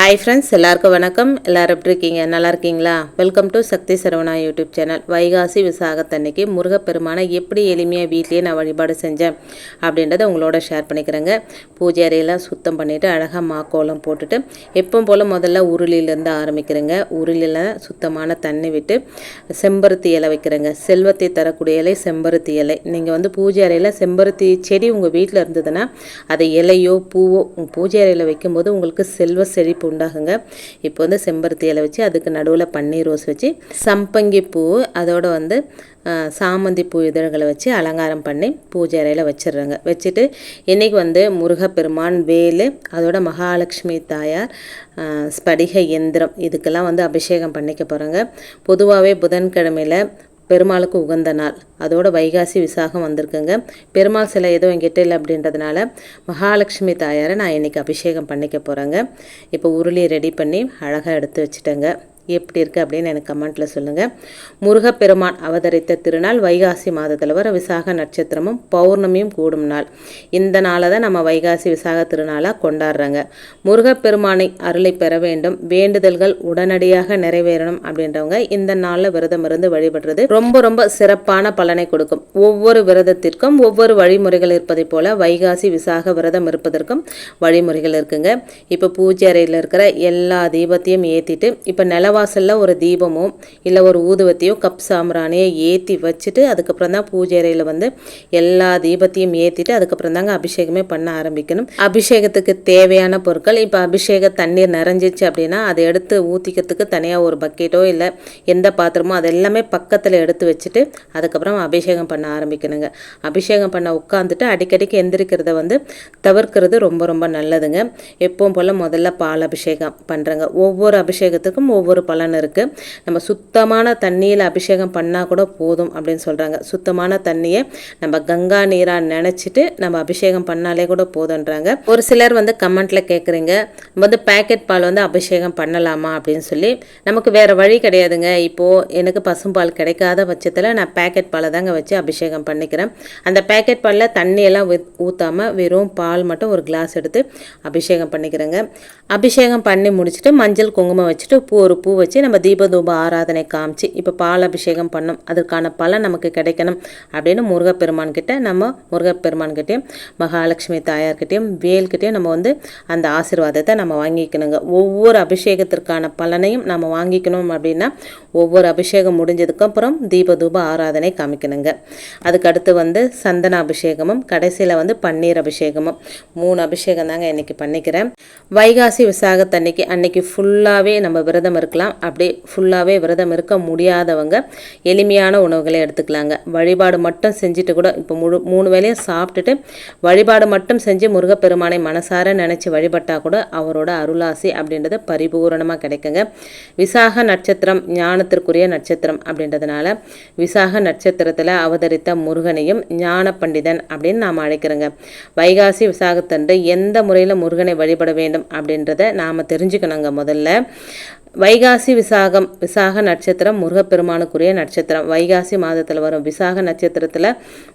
Hi friends எல்லாருக்கும் வணக்கம். எல்லோரும் எப்படி இருக்கீங்க? நல்லா இருக்கீங்களா? Welcome to Sakthi Saravana YouTube channel Vaikasi விசாகத்தன்னைக்கு முருகப்பெருமானை எப்படி எளிமையாக வீட்லேயே நான் வழிபாடு செஞ்சேன் அப்படின்றத உங்களோட ஷேர் பண்ணிக்கிறேங்க. பூஜை அறையெல்லாம் சுத்தம் பண்ணிவிட்டு அழகாக மாக்கோலம் போட்டுட்டு எப்போ போல் முதல்ல உருளிலேருந்து ஆரம்பிக்கிறேங்க. உருளியில் சுத்தமான தண்ணி விட்டு செம்பருத்தி இலை வைக்கிறேங்க. செல்வத்தை தரக்கூடிய இலை செம்பருத்தி இலை. நீங்கள் வந்து பூஜை அறையில் செம்பருத்தி செடி உங்கள் வீட்டில் இருந்ததுன்னா அதை இலையோ பூவோ பூஜை அறையில் வைக்கும்போது உங்களுக்கு செல்வ செழிப்பு உண்டாகுங்க. இப்போ வந்து செம்பருத்தி இலை வச்சு அதுக்கு நடுவில் பன்னீர் ரோஸ் வச்சு சம்பங்கி பூ அதோட வந்து சாமந்தி பூ இதழ்களை வச்சு அலங்காரம் பண்ணி பூஜை அறையில் வச்சிடுறாங்க. வச்சுட்டு இன்றைக்கி வந்து முருகப்பெருமான் வேலு அதோட மகாலட்சுமி தாயார் ஸ்படிக எந்திரம் இதுக்கெல்லாம் வந்து அபிஷேகம் பண்ணிக்க போகிறாங்க பொதுவாகவே புதன்கிழமையில் பெருமாளுக்கு உகந்த நாள். அதோட வைகாசி விசாகம் வந்திருக்குங்க. பெருமாள் சிலை எதுவும் என்கிட்ட இல்லை அப்படின்றதுனால மகாலட்சுமி தாயாரை நான் இன்றைக்கி அபிஷேகம் பண்ணிக்க போகிறேங்க இப்போ உருளி ரெடி பண்ணி அழகாக எடுத்து வச்சுட்டேங்க. எப்படி இருக்குது அப்படின்னு எனக்கு கமெண்ட்டில் சொல்லுங்கள் முருகப்பெருமான் அவதரித்த திருநாள் வைகாசி மாதத்தில் வர விசாக நட்சத்திரமும் பௌர்ணமியும் கூடும் நாள். இந்த நாளை தான் நம்ம வைகாசி விசாக திருநாளாக கொண்டாடுறாங்க. முருகப்பெருமானை அருளை பெற வேண்டும். வேண்டுதல்கள் உடனடியாக நிறைவேறணும் அப்படின்றவங்க இந்த நாளில் விரதம் இருந்து வழிபடுறது ரொம்ப ரொம்ப சிறப்பான பலனை கொடுக்கும். ஒவ்வொரு விரதத்திற்கும் ஒவ்வொரு வழிமுறைகள் இருப்பதை போல வைகாசி விசாக விரதம் இருப்பதற்கும் வழிமுறைகள் இருக்குங்க. இப்போ பூஜை அறையில் இருக்கிற எல்லா தீபத்தையும் ஏற்றிட்டு இப்போ வாசலில் ஒரு தீபமோ இல்லை ஒரு ஊதுவத்தையோ கப் சாம்பிராணியோ ஏற்றி வச்சுட்டு அதுக்கப்புறம் தான் பூஜை அறையில் வந்து எல்லா தீபத்தையும் ஏற்றிட்டு அதுக்கப்புறம் தாங்க அபிஷேகமே பண்ண ஆரம்பிக்கணும். அபிஷேகத்துக்கு தேவையான பொருட்கள் இப்போ அபிஷேக தண்ணீர் நிறைஞ்சிச்சு அப்படின்னா அதை எடுத்து ஊற்றிக்கிறதுக்கு தனியாக ஒரு பக்கெட்டோ இல்லை எந்த பாத்திரமோ அது எல்லாமே பக்கத்தில் எடுத்து வச்சுட்டு அதுக்கப்புறம் அபிஷேகம் பண்ண ஆரம்பிக்கணுங்க. அபிஷேகம் பண்ண உட்காந்துட்டு அடிக்கடிக்கு எந்திரிக்கிறத வந்து தவிர்க்கிறது ரொம்ப ரொம்ப நல்லதுங்க. எப்பவும் போல் முதல்ல பால் அபிஷேகம் பண்ணுறேங்க ஒவ்வொரு அபிஷேகத்துக்கும் ஒவ்வொரு பலன் இருக்குது நம்ம சுத்தமான தண்ணியில் அபிஷேகம் பண்ணால் கூட போதும் அப்படின்னு சொல்கிறாங்க சுத்தமான தண்ணியை நம்ம கங்கா நீராக நினச்சிட்டு நம்ம அபிஷேகம் பண்ணாலே கூட போதுன்றாங்க ஒரு சிலர் வந்து கமெண்ட்டில் கேட்குறீங்க நம்ம வந்து பேக்கெட் பால் வந்து அபிஷேகம் பண்ணலாமா அப்படின்னு சொல்லி. நமக்கு வேறு வழி கிடையாதுங்க. இப்போது எனக்கு பசும்பால் கிடைக்காத பட்சத்தில் நான் பேக்கெட் பாலை தாங்க வச்சு அபிஷேகம் பண்ணிக்கிறேன். அந்த பேக்கெட் பாலில் தண்ணியெல்லாம் ஊற்றாமல் வெறும் பால் மட்டும் ஒரு கிளாஸ் எடுத்து அபிஷேகம் பண்ணிக்கிறேங்க. அபிஷேகம் பண்ணி முடிச்சுட்டு மஞ்சள் குங்குமம் வச்சுட்டு பூ ஒரு பூ பூ வச்சு நம்ம தீபதூப ஆராதனை காமிச்சு இப்போ பால் அபிஷேகம் பண்ணோம். அதற்கான பலன் நமக்கு கிடைக்கணும் அப்படின்னு முருகப்பெருமான் கிட்ட நம்ம முருகப்பெருமான் கிட்டேயும் மகாலட்சுமி தாயார்கிட்டையும் வேல்கிட்டையும் நம்ம வந்து அந்த ஆசீர்வாதத்தை நம்ம வாங்கிக்கணுங்க. ஒவ்வொரு அபிஷேகத்திற்கான பலனையும் நம்ம வாங்கிக்கணும் அப்படின்னா ஒவ்வொரு அபிஷேகம் முடிஞ்சதுக்கப்புறம் தீபதூப ஆராதனை காமிக்கணுங்க. அதுக்கு அடுத்து வந்து சந்தன அபிஷேகமும் கடைசியில் வந்து பன்னீர் அபிஷேகமும் மூணு அபிஷேகம் தாங்க இன்னைக்கு பண்ணிக்கிறேன். வைகாசி விசாகத்தன்னைக்கு அன்னைக்கு ஃபுல்லாகவே நம்ம விரதம் இருக்கலாம். அப்படியே ஃபுல்லாகவே விரதம் இருக்க முடியாதவங்க எளிமையான உணவுகளை எடுத்துக்கலாங்க. வழிபாடு மட்டும் செஞ்சுட்டு கூட இப்போ முழு மூணு வேளையும் சாப்பிட்டுட்டு வழிபாடு மட்டும் செஞ்சு முருகப்பெருமானை மனசார நினச்சி வழிபட்டால் கூட அவரோட அருளாசி அப்படின்றது பரிபூரணமாக கிடைக்குங்க. விசாக நட்சத்திரம் ஞானத்திற்குரிய நட்சத்திரம் அப்படின்றதுனால விசாக நட்சத்திரத்தில் அவதரித்த முருகனையும் ஞான பண்டிதன் அப்படின்னு நாம் அழைக்கிறோங்க. வைகாசி விசாகத்தன்று எந்த முறையில் முருகனை வழிபட வேண்டும் அப்படின்றத நாம் தெரிஞ்சுக்கணுங்க முதல்ல. வைகாசி விசாகம் விசாக நட்சத்திரம் முருகப்பெருமானுக்குரிய நட்சத்திரம். வைகாசி மாதத்தில் வரும் விசாக நட்சத்திரத்தில்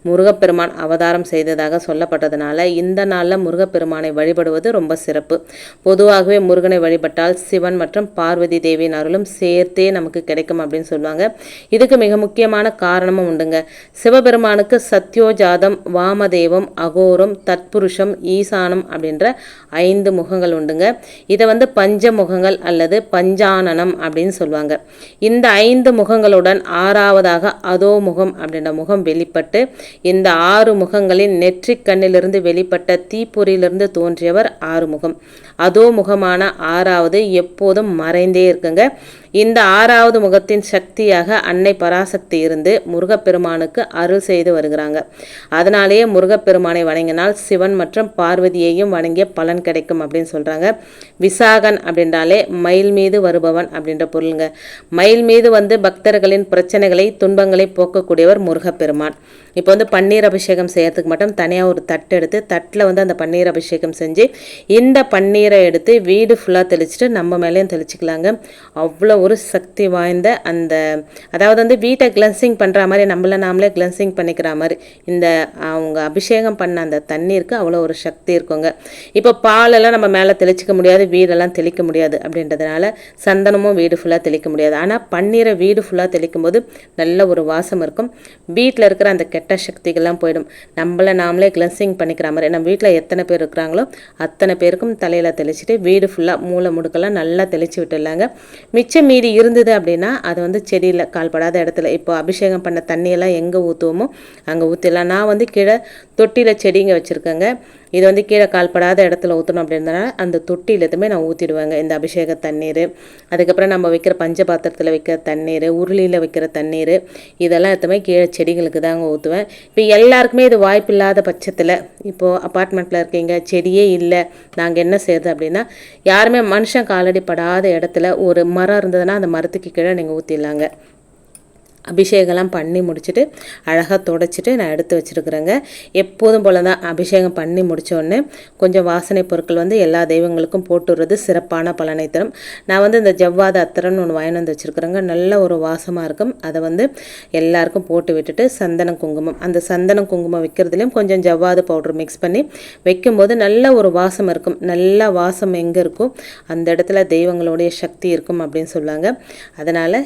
முருகப்பெருமான் அவதாரம் செய்ததாக சொல்லப்பட்டதுனால இந்த நாளில் முருகப்பெருமானை வழிபடுவது ரொம்ப சிறப்பு. பொதுவாகவே முருகனை வழிபட்டால் சிவன் மற்றும் பார்வதி தேவியின் அருளும் சேர்த்தே நமக்கு கிடைக்கும் அப்படின்னு சொல்லுவாங்க. இதுக்கு மிக முக்கியமான காரணமும் உண்டுங்க. சிவபெருமானுக்கு சத்யோஜாதம் வாமதேவம் அகோரம் தத்புருஷம் ஈசானம் அப்படின்ற ஐந்து முகங்கள் உண்டுங்க. இதை வந்து பஞ்ச முகங்கள் அல்லது பஞ்ச கஜானனம் அப்படின்னு சொல்லுவாங்க. இந்த ஐந்து முகங்களுடன் ஆறாவதாக அதோ முகம் அப்படின்ற முகம் வெளிப்பட்டு இந்த ஆறு முகங்களின் நெற்றிக் கண்ணிலிருந்து வெளிப்பட்ட தீப்பொறியிலிருந்து தோன்றியவர் ஆறுமுகம். அதோ முகமான ஆறாவது எப்போதும் மறைந்தே இருக்குங்க. இந்த ஆறாவது முகத்தின் சக்தியாக அன்னை பராசக்தி இருந்து முருகப்பெருமானுக்கு அருள் செய்து வருகிறாங்க. அதனாலேயே முருகப்பெருமானை வணங்கினால் சிவன் மற்றும் பார்வதியையும் வணங்கிய பலன் கிடைக்கும் அப்படின்னு சொல்கிறாங்க விசாகன் அப்படின்றாலே மயில் மீது வருபவன் அப்படின்ற பொருளுங்க. மயில் மீது வந்து பக்தர்களின் பிரச்சனைகளை துன்பங்களை போக்கக்கூடியவர் முருகப்பெருமான். இப்போ வந்து பன்னீர் அபிஷேகம் செய்யறதுக்கு மட்டும் தனியாக ஒரு தட்டு எடுத்து தட்டில் வந்து அந்த பன்னீர் அபிஷேகம் செஞ்சு இந்த பன்னீரை எடுத்து வீடு ஃபுல்லாக தெளிச்சுட்டு நம்ம மேலேயும் தெளிச்சுக்கலாங்க. அவ்வளோ ஒரு சக்தி வாய்ந்த அந்த அதாவது வந்து வீட்டை கிளன்சிங் பண்ணுற மாதிரி நம்மளை நாமளே கிளன்சிங் பண்ணிக்கிற மாதிரி இந்த அவங்க அபிஷேகம் பண்ண அந்த தண்ணீருக்கு அவ்வளோ ஒரு சக்தி இருக்குங்க. இப்போ பாலெல்லாம் நம்ம மேலே தெளிச்சிக்க முடியாது வீடெல்லாம் தெளிக்க முடியாது அப்படின்றதுனால சந்தனமும் வீடு ஃபுல்லாக தெளிக்க முடியாது. ஆனால் பன்னீரை வீடு ஃபுல்லாக தெளிக்கும் போது நல்ல ஒரு வாசம் இருக்கும். வீட்டில் இருக்கிற அந்த கெட்ட சக்திகள்லாம் போயிடும். நம்மளை நாமளே கிளன்சிங் பண்ணிக்கிற மாதிரி நம்ம வீட்டில் எத்தனை பேர் இருக்கிறாங்களோ அத்தனை பேருக்கும் தலையில் தெளிச்சுட்டு வீடு ஃபுல்லாக மூளை முடுக்கெல்லாம் நல்லா தெளித்து விட்டுடலாங்க. மிச்சம் மீதி இருந்தது அப்படின்னா அது வந்து செடியில் கால்படாத இடத்துல இப்போ அபிஷேகம் பண்ண தண்ணியெல்லாம் எங்கே ஊற்றுவோமோ அங்கே ஊற்றிடலாம் நான் வந்து கீழே தொட்டியில் செடிங்க வச்சுருக்கேங்க. இது வந்து கீழே கால்படாத இடத்துல ஊற்றணும் அப்படின்றதுனால அந்த தொட்டியில் எதுவுமே நான் ஊற்றிடுவேங்க இந்த அபிஷேக தண்ணீர். அதுக்கப்புறம் நம்ம வைக்கிற பஞ்ச பாத்திரத்தில் வைக்கிற தண்ணீர் உருளியில் வைக்கிற தண்ணீர் இதெல்லாம் எத்தமே கீழே செடிகளுக்கு தாங்க ஊற்றுவேன் இப்போ எல்லாருக்குமே இது வாய்ப்பு இல்லாத பட்சத்தில் இப்போது அப்பார்ட்மெண்ட்டில் இருக்கீங்க செடியே இல்லை நாங்கள் என்ன செய்யுது அப்படின்னா யாருமே மனுஷன் காலடி படாத இடத்துல ஒரு மரம் இருந்ததுன்னா அந்த மரத்துக்கு கீழே நீங்கள் ஊற்றிடலாங்க அபிஷேகம்லாம் பண்ணி முடிச்சுட்டு அழகாக தொடச்சிட்டு நான் எடுத்து வச்சுருக்குறேங்க. எப்போதும் போல தான் அபிஷேகம் பண்ணி முடித்தோடனே கொஞ்சம் வாசனை பொருட்கள் வந்து எல்லா தெய்வங்களுக்கும் போட்டுடுறது சிறப்பான பலனை தரும். நான் வந்து இந்த ஜவ்வாத அத்தரம்னு ஒன்று வாங்கி வந்து வச்சுருக்குறேங்க. நல்ல ஒரு வாசமாக இருக்கும். அதை வந்து எல்லாருக்கும் போட்டு விட்டுட்டு சந்தன குங்குமம். அந்த சந்தன குங்குமம் வைக்கிறதுலையும் கொஞ்சம் ஜவ்வாது பவுடர் மிக்ஸ் பண்ணி வைக்கும்போது நல்ல ஒரு வாசம் இருக்கும். நல்ல வாசம் எங்கே இருக்கும்? அந்த இடத்துல தெய்வங்களுடைய சக்தி இருக்கும் அப்படின்னு சொல்லுவாங்க அதனால்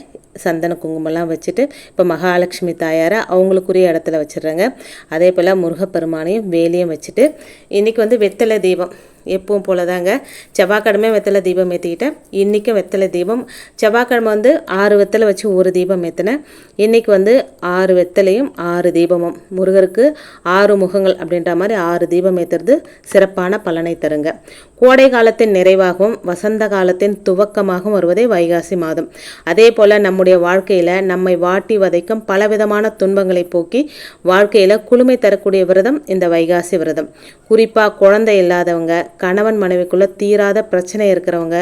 சந்தன குங்குமம்லாம் வச்சுட்டு இப்போ மகாலட்சுமி தாயாரை அவங்களுக்குரிய இடத்துல வச்சிடுறாங்க. அதே போல் முருகப்பெருமானையும் வேலையும் வச்சுட்டு இன்றைக்கி வந்து வெத்தலை தீபம். எப்பவும் போல தாங்க செவ்வாய்க்கிழமை வெத்தலை தீபம் ஏற்றிக்கிட்டேன் இன்றைக்கும் வெத்தலை தீபம். செவ்வாய்க்கிழமை வந்து ஆறு வெத்தலை வச்சு ஒரு தீபம் ஏற்றினேன் இன்றைக்கி வந்து ஆறு வெத்தலையும் ஆறு தீபமும். முருகருக்கு ஆறு முகங்கள் அப்படின்ற மாதிரி ஆறு தீபம் ஏற்றுறது சிறப்பான பலனை தருங்க. கோடை காலத்தின் நிறைவாகவும் வசந்த காலத்தின் துவக்கமாகவும் வருவதே வைகாசி மாதம். அதே போல் நம்முடைய வாழ்க்கையில் நம்மை வாட்டி வதைக்கும் பலவிதமான துன்பங்களை போக்கி வாழ்க்கையில் குளுமை தரக்கூடிய விரதம் இந்த வைகாசி விரதம். குறிப்பாக குழந்தை இல்லாதவங்க கணவன் மனைவிக்குள்ளே தீராத பிரச்சனை இருக்கிறவங்க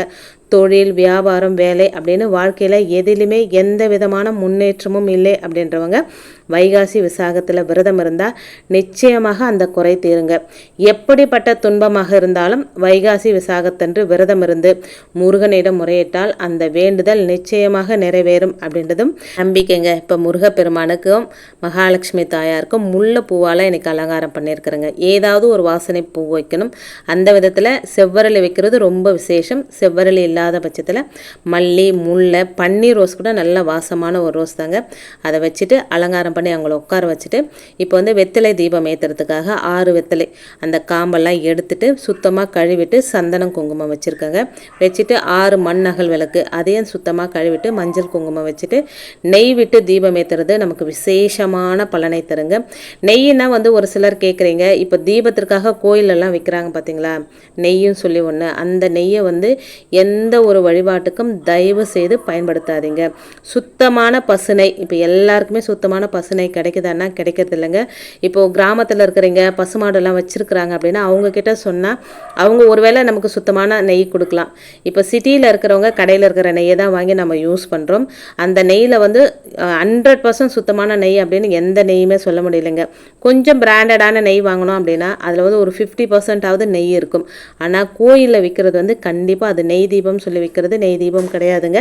தொழில் வியாபாரம் வேலை அப்படின்னு வாழ்க்கையில் எதிலுமே எந்த விதமான முன்னேற்றமும் இல்லை அப்படின்றவங்க வைகாசி விசாகத்தில் விரதம் இருந்தால் நிச்சயமாக அந்த குறை தீருங்க. எப்படிப்பட்ட துன்பமாக இருந்தாலும் வைகாசி விசாகத்தன்று விரதம் இருந்து முருகனிடம் முறையிட்டால் அந்த வேண்டுதல் நிச்சயமாக நிறைவேறும் அப்படின்றதும் நம்பிக்கைங்க. இப்போ முருகப்பெருமானுக்கும் மகாலட்சுமி தாயாருக்கும் முல்லை பூவால் எனக்கு அலங்காரம் பண்ணியிருக்கிறேங்க. ஏதாவது ஒரு வாசனை பூ வைக்கணும். அந்த விதத்தில் செவ்வரளி வைக்கிறது ரொம்ப விசேஷம். செவ்வரளி இல்லாத பட்சத்தில் மல்லி முல்லை பன்னீர் ரோஸ் கூட நல்ல வாசமான ஒரு ரோஸ் தாங்க. அதை வச்சுட்டு அலங்காரம் பண்ணி அவங்கள உட்கார வச்சுட்டு இப்போ வந்து வெத்தலை தீபம் ஏற்றுறதுக்காக ஆறு வெத்தலை அந்த காம்பெல்லாம் எடுத்துட்டு சுத்தமாக கழுவிட்டு சந்தனம் குங்குமம் வச்சுருக்காங்க. வச்சுட்டு ஆறு மண் அகல் விளக்கு அதையும் சுத்தமாக கழுவிட்டு மஞ்சள் குங்குமம் வச்சுட்டு நெய் விட்டு தீபம் ஏற்றுறது நமக்கு விசேஷமான பலனை தருங்க. நெய்னா வந்து ஒரு சிலர் கேட்குறீங்க இப்போ தீபத்திற்காக கோயிலெல்லாம் விற்கிறாங்க பார்த்தீங்களா நெய்யும் சொல்லி ஒன்று அந்த நெய்யை வந்து எந்த எந்த ஒரு வழிபாட்டுக்கும் தயவு செய்து பயன்படுத்தாதீங்க. சுத்தமான பசுனை இப்போ எல்லாருக்குமே சுத்தமான பசுனை கிடைக்குதான்னா கிடைக்கிறது இல்லைங்க. இப்போது கிராமத்தில் இருக்கிறீங்க பசுமாடெல்லாம் வச்சுருக்குறாங்க அப்படின்னா அவங்கக்கிட்ட சொன்னால் அவங்க ஒருவேளை நமக்கு சுத்தமான நெய் கொடுக்கலாம். இப்போ சிட்டியில் இருக்கிறவங்க கடையில் இருக்கிற நெய்யை தான் வாங்கி நம்ம யூஸ் பண்ணுறோம் அந்த நெய்யில் வந்து ஹண்ட்ரட் பர்சன்ட் சுத்தமான நெய் அப்படின்னு எந்த நெய்யுமே சொல்ல முடியலைங்க. கொஞ்சம் பிராண்டடான நெய் வாங்கினோம் அப்படின்னா அதில் வந்து ஒரு ஃபிஃப்டி பர்சன்டாவது நெய் இருக்கும். ஆனால் கோயிலில் விற்கிறது வந்து கண்டிப்பாக அது நெய் தீபம் தீபம் சொல்லி வைக்கிறது நெய் தீபம் கிடையாதுங்க.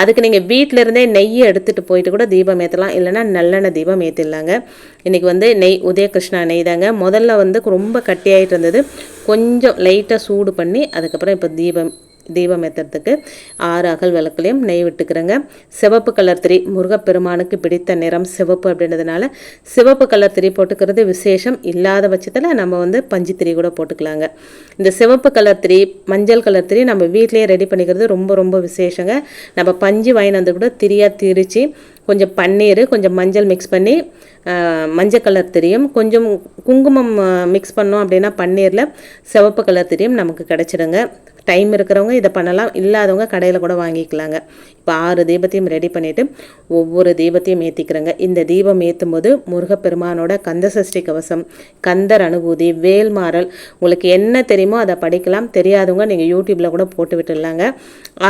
அதுக்கு நீங்கள் வீட்டில் இருந்தே நெய்யை எடுத்துகிட்டு போயிட்டு கூட தீபம் ஏற்றலாம் இல்லைனா நல்லெண்ணெய் தீபம் ஏற்றிடலாங்க இன்றைக்கி வந்து நெய் உதயகிருஷ்ணா நெய் தாங்க. முதல்ல வந்து ரொம்ப கட்டியாயிட்டு இருந்தது. கொஞ்சம் லைட்டாக சூடு பண்ணி அதுக்கப்புறம் இப்போ தீபம் தீபம் ஏற்றுறதுக்கு ஆறு அகல் விளக்குலையும் நெய் விட்டுக்கிறேங்க. சிவப்பு கலர் திரி முருகப்பெருமானுக்கு பிடித்த நிறம் சிவப்பு அப்படின்றதுனால சிவப்பு கலர் திரி போட்டுக்கிறது விசேஷம். இல்லாத பட்சத்தில் நம்ம வந்து பஞ்சு திரி கூட போட்டுக்கலாங்க. இந்த சிவப்பு கலர் திரி மஞ்சள் கலர் திரி நம்ம வீட்லேயே ரெடி பண்ணிக்கிறது ரொம்ப ரொம்ப விசேஷங்க. நம்ம பஞ்சு வாங்கினு வந்து கூட திரியாக திரித்து கொஞ்சம் பன்னீர் கொஞ்சம் மஞ்சள் மிக்ஸ் பண்ணி மஞ்சள் கலர் தெரியும். கொஞ்சம் குங்குமம் மிக்ஸ் பண்ணோம் அப்படின்னா பன்னீரில் சிவப்பு கலர் தெரியும். நமக்கு கிடச்சிடுங்க டைம் இருக்கிறவங்க இதை பண்ணலாம். இல்லாதவங்க கடையில் கூட வாங்கிக்கலாங்க. இப்போ ஆறு தீபத்தையும் ரெடி பண்ணிவிட்டு ஒவ்வொரு தீபத்தையும் ஏற்றிக்கிறேங்க இந்த தீபம் ஏற்றும் போது முருகப்பெருமானோட கந்த சஷ்டி கவசம் கந்தர் அனுபூதி வேல்மாறல் உங்களுக்கு என்ன தெரியுமோ அதை படிக்கலாம். தெரியாதவங்க நீங்கள் யூடியூப்பில் கூட போட்டு விட்டுடலாங்க.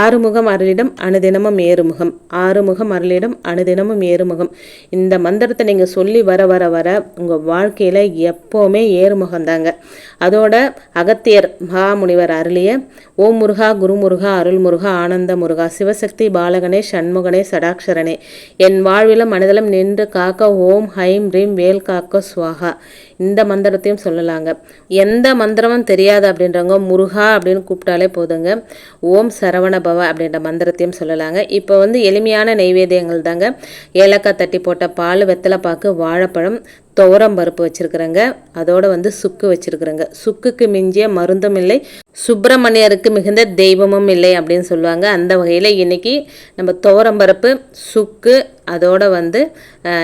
ஆறுமுகம் அருளிடம் அனுதினமும் ஏறுமுகம். ஆறுமுகம் அருளிடம் அனுதினமும் ஏறுமுகம். இந்த மந்திரத்தை நீங்கள் சொல்லி வர வர வர உங்கள் வாழ்க்கையில் எப்போவுமே ஏறுமுகம் தாங்க அதோட அகத்தியர் மகாமுனிவர் அருளிய ஓம் முருகா குரு முருகா அருள் முருகா ஆனந்த முருகா சிவசக்தி பால பாலகனே சண்முகனே சடாக்ஷரனே. என் வாழ்விலும் மனதிலும் நின்று காக்க ஓம் ஹைம் ரீம் வேல் காக்க சுவாகா. இந்த மந்திரத்தையும் சொல்லலாங்க. எந்த மந்திரமும் தெரியாது அப்படின்றவங்க முருகா அப்படின்னு கூப்பிட்டாலே போதுங்க. ஓம் சரவண பவ அப்படின்ற மந்திரத்தையும் சொல்லலாங்க. இப்போ வந்து எளிமையான நெய்வேத்தியங்கள் தாங்க. ஏலக்காய் தட்டி போட்ட பால் வெத்தலைப்பாக்கு வாழைப்பழம் துவரம் பருப்பு வச்சுருக்குறேங்க. அதோடு வந்து சுக்கு வச்சுருக்குறேங்க. சுக்குக்கு மிஞ்சிய மருந்தும் இல்லை சுப்பிரமணியருக்கு மிகுந்த தெய்வமும் இல்லை அப்படின்னு சொல்லுவாங்க. அந்த வகையில் இன்றைக்கி நம்ம துவரம் பருப்பு சுக்கு அதோடு வந்து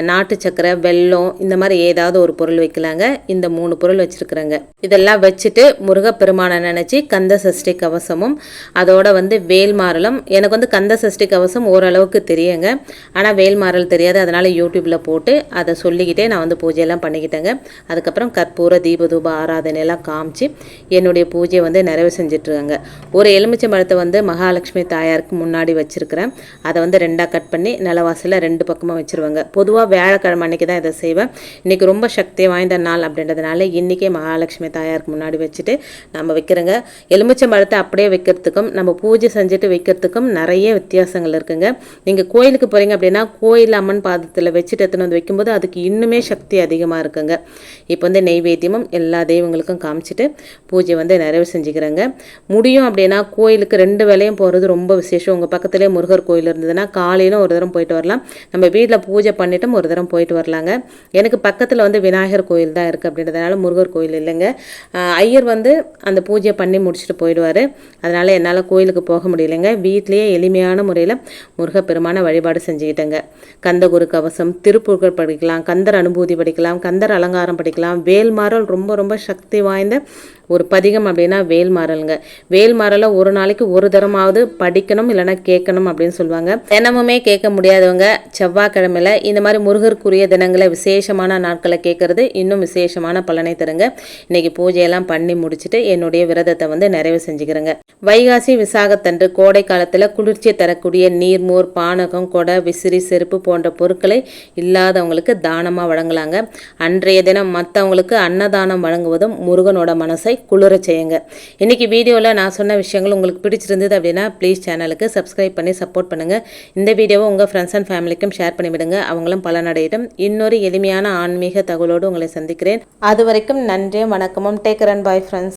நாட்டு சக்கரை வெல்லம் இந்த மாதிரி ஏதாவது ஒரு பொருள் வைக்கலாங்க. இந்த மூணு பொருள் வச்சுருக்குறேங்க. இதெல்லாம் வச்சுட்டு முருகப்பெருமானை நினச்சி கந்த சஷ்டி கவசமும் அதோட வந்து வேல்மாரலும் எனக்கு வந்து கந்த சஷ்டி கவசம் ஓரளவுக்கு தெரியுங்க. ஆனால் வேல்மாரல் தெரியாது. அதனால் யூடியூப்பில் போட்டு அதை சொல்லிக்கிட்டே நான் வந்து பூஜையெல்லாம் பண்ணிக்கிட்டேங்க. அதுக்கப்புறம் கற்பூர தீபதூப ஆராதனையெல்லாம் காமிச்சு என்னுடைய பூஜையை வந்து நிறைவு செஞ்சிட்ருக்காங்க ஒரு எலுமிச்சம்பழத்தை வந்து மகாலட்சுமி தாயாருக்கு முன்னாடி வச்சுருக்கிறேன். அதை வந்து ரெண்டாக கட் பண்ணி நிலவாசலில் ரெண்டு ரெண்டு பக்கமாக வச்சுருவாங்க. பொதுவாக வியாழக்கிழமை அன்றைக்கி தான் இதை செய்வேன். இன்றைக்கி ரொம்ப சக்தி வாய்ந்த நாள் அப்படின்றதுனால இன்றைக்கே மகாலட்சுமி தாயாருக்கு முன்னாடி வச்சுட்டு நம்ம வைக்கிறோங்க. எலுமிச்சை பழத்தை அப்படியே வைக்கிறதுக்கும் நம்ம பூஜை செஞ்சுட்டு வைக்கிறதுக்கும் நிறைய வித்தியாசங்கள் இருக்குங்க. நீங்கள் கோயிலுக்கு போகிறீங்க அப்படின்னா கோயில் அம்மன் பாதத்தில் வச்சுட்டு எடுத்துன்னு வந்து வைக்கும்போது அதுக்கு இன்னுமே சக்தி அதிகமாக இருக்குங்க. இப்போ வந்து நெய்வேத்தியமும் எல்லா தெய்வங்களுக்கும் காமிச்சிட்டு பூஜை வந்து நிறைவு செஞ்சுக்கிறேங்க. முடியும் அப்படின்னா கோயிலுக்கு ரெண்டு வேலையும் போகிறது ரொம்ப விசேஷம். உங்கள் பக்கத்துலேயே முருகர் கோயில் இருந்ததுன்னா காலையிலும் ஒரு தரம் போயிட்டு வரலாம். நம்ம வீட்டில் பூஜை பண்ணிட்டும் ஒரு தரம் போயிட்டு வரலாங்க. எனக்கு பக்கத்தில் வந்து விநாயகர் கோயில் தான் இருக்குது அப்படின்றதுனால முருகர் கோயில் இல்லைங்க. ஐயர் வந்து அந்த பூஜையை பண்ணி முடிச்சுட்டு போயிடுவார். அதனால் என்னால் கோயிலுக்கு போக முடியலைங்க. வீட்லேயே எளிமையான முறையில் முருகப்பெருமான வழிபாடு செஞ்சுக்கிட்டேங்க. கந்தகுரு கவசம் திருப்புகழ் படிக்கலாம் கந்தர் அனுபூதி படிக்கலாம் கந்தர் அலங்காரம் படிக்கலாம். வேல்மாறல் ரொம்ப ரொம்ப சக்தி வாய்ந்த ஒரு பதிகம் அப்படின்னா வேல்மாறலுங்க வேல்மாறலை ஒரு நாளைக்கு ஒரு தரமாவது படிக்கணும் இல்லைன்னா கேட்கணும் அப்படின்னு சொல்லுவாங்க. தினமுமே கேட்க முடியாதவங்க செவ்வாய்க்கிழமையில இந்த மாதிரி முருகருக்குரிய தினங்களை விசேஷமான நாட்களை கேட்கறது இன்னும் விசேஷமான பலனை தருங்க. இன்னைக்கு பூஜையெல்லாம் பண்ணி முடிச்சுட்டு என்னுடைய விரதத்தை வந்து நிறைவு செஞ்சுக்கிறேங்க. வைகாசி விசாகத்தன்று கோடை காலத்தில் குளிர்ச்சி தரக்கூடிய நீர்மோர் பானகம் கொடை விசிறி செருப்பு போன்ற பொருட்களை இல்லாதவங்களுக்கு தானமாக வழங்கலாங்க. அன்றைய தினம் மற்றவங்களுக்கு அன்னதானம் வழங்குவதும் முருகனோட மனசை குளிரச் செய்யுங்க. இன்னைக்கு வீடியோவில் நான் சொன்ன விஷயங்கள் உங்களுக்கு பிடிச்சிருந்தது அப்படின்னா ப்ளீஸ் சேனலுக்கு சப்ஸ்கிரைப் பண்ணி சப்போர்ட் பண்ணுங்கள் இந்த வீடியோவை உங்கள் ஃப்ரெண்ட்ஸ் அண்ட் ஃபேமிலிக்கும் ஷேர் பண்ணிவிடுங்க. அவங்களும் பலனடையிடும் இன்னொரு எளிமையான ஆன்மீக தகவலோடு உங்களை சந்திக்கிறேன். அது வரைக்கும் நன்றியும் வணக்கமும் டேக் ரன் பாய் ஃப்ரெண்ட்ஸ்